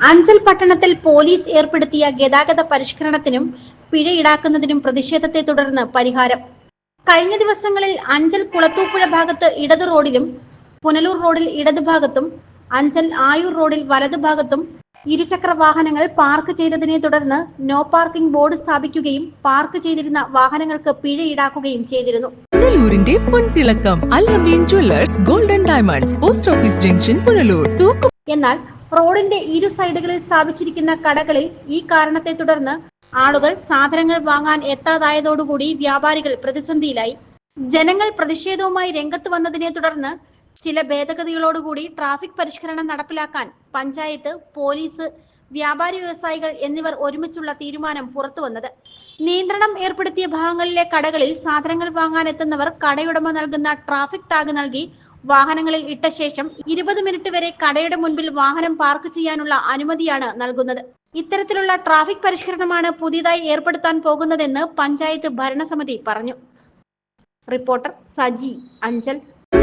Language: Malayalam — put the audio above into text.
അഞ്ചൽ പട്ടണത്തിൽ പോലീസ് ഏർപ്പെടുത്തിയ ഗതാഗത പരിഷ്കരണത്തിനും പിഴ ഈടാക്കുന്നതിനും പ്രതിഷേധത്തെ തുടർന്ന് പരിഹാരം. കഴിഞ്ഞ ദിവസങ്ങളിൽ അഞ്ചൽ കുളത്തൂപ്പുഴ ഭാഗത്ത് ഇടത് റോഡിലും പുനലൂർ റോഡിൽ ഇടത് ഭാഗത്തും അഞ്ചൽ ആയൂർ റോഡിൽ വലത് ഭാഗത്തും ഇരുചക്ര വാഹനങ്ങൾ പാർക്ക് ചെയ്തതിനെ തുടർന്ന് നോ പാർക്കിംഗ് ബോർഡ് സ്ഥാപിക്കുകയും പാർക്ക് ചെയ്തിരുന്ന വാഹനങ്ങൾക്ക് പിഴ ഈടാക്കുകയും ചെയ്തിരുന്നു. പുനലൂരിന്റെ പൊൻതിളക്കം Alameen jewellers golden diamonds post office junction Punalur എന്നാൽ റോഡിന്റെ ഇരു സൈഡുകളിൽ സ്ഥാപിച്ചിരിക്കുന്ന കടകളിൽ ഈ കാരണത്തെ തുടർന്ന് ആളുകൾ സാധനങ്ങൾ വാങ്ങാൻ എത്താതായതോടുകൂടി വ്യാപാരികൾ പ്രതിസന്ധിയിലായി. ജനങ്ങൾ പ്രതിഷേധവുമായി രംഗത്ത് വന്നതിനെ തുടർന്ന് ചില ഭേദഗതികളോടുകൂടി ട്രാഫിക് പരിഷ്കരണം നടപ്പിലാക്കാൻ പഞ്ചായത്ത് പോലീസ് വ്യാപാരി വ്യവസായികൾ എന്നിവർ ഒരുമിച്ചുള്ള തീരുമാനം പുറത്തു വന്നത് നിയന്ത്രണം ഏർപ്പെടുത്തിയ ഭാഗങ്ങളിലെ കടകളിൽ സാധനങ്ങൾ വാങ്ങാൻ എത്തുന്നവർ കടയുടമ നൽകുന്ന ട്രാഫിക് ടാഗ് നൽകി വാഹനങ്ങളിൽ ഇട്ട ശേഷം ഇരുപത് മിനിറ്റ് വരെ കടയുടെ മുൻപിൽ വാഹനം പാർക്ക് ചെയ്യാനുള്ള അനുമതിയാണ് നൽകുന്നത്. ഇത്തരത്തിലുള്ള ട്രാഫിക് പരിഷ്കരണമാണ് പുതിയതായി ഏർപ്പെടുത്താൻ പോകുന്നതെന്ന് പഞ്ചായത്ത് ഭരണസമിതി പറഞ്ഞു. റിപ്പോർട്ടർ സജി അഞ്ചൽ.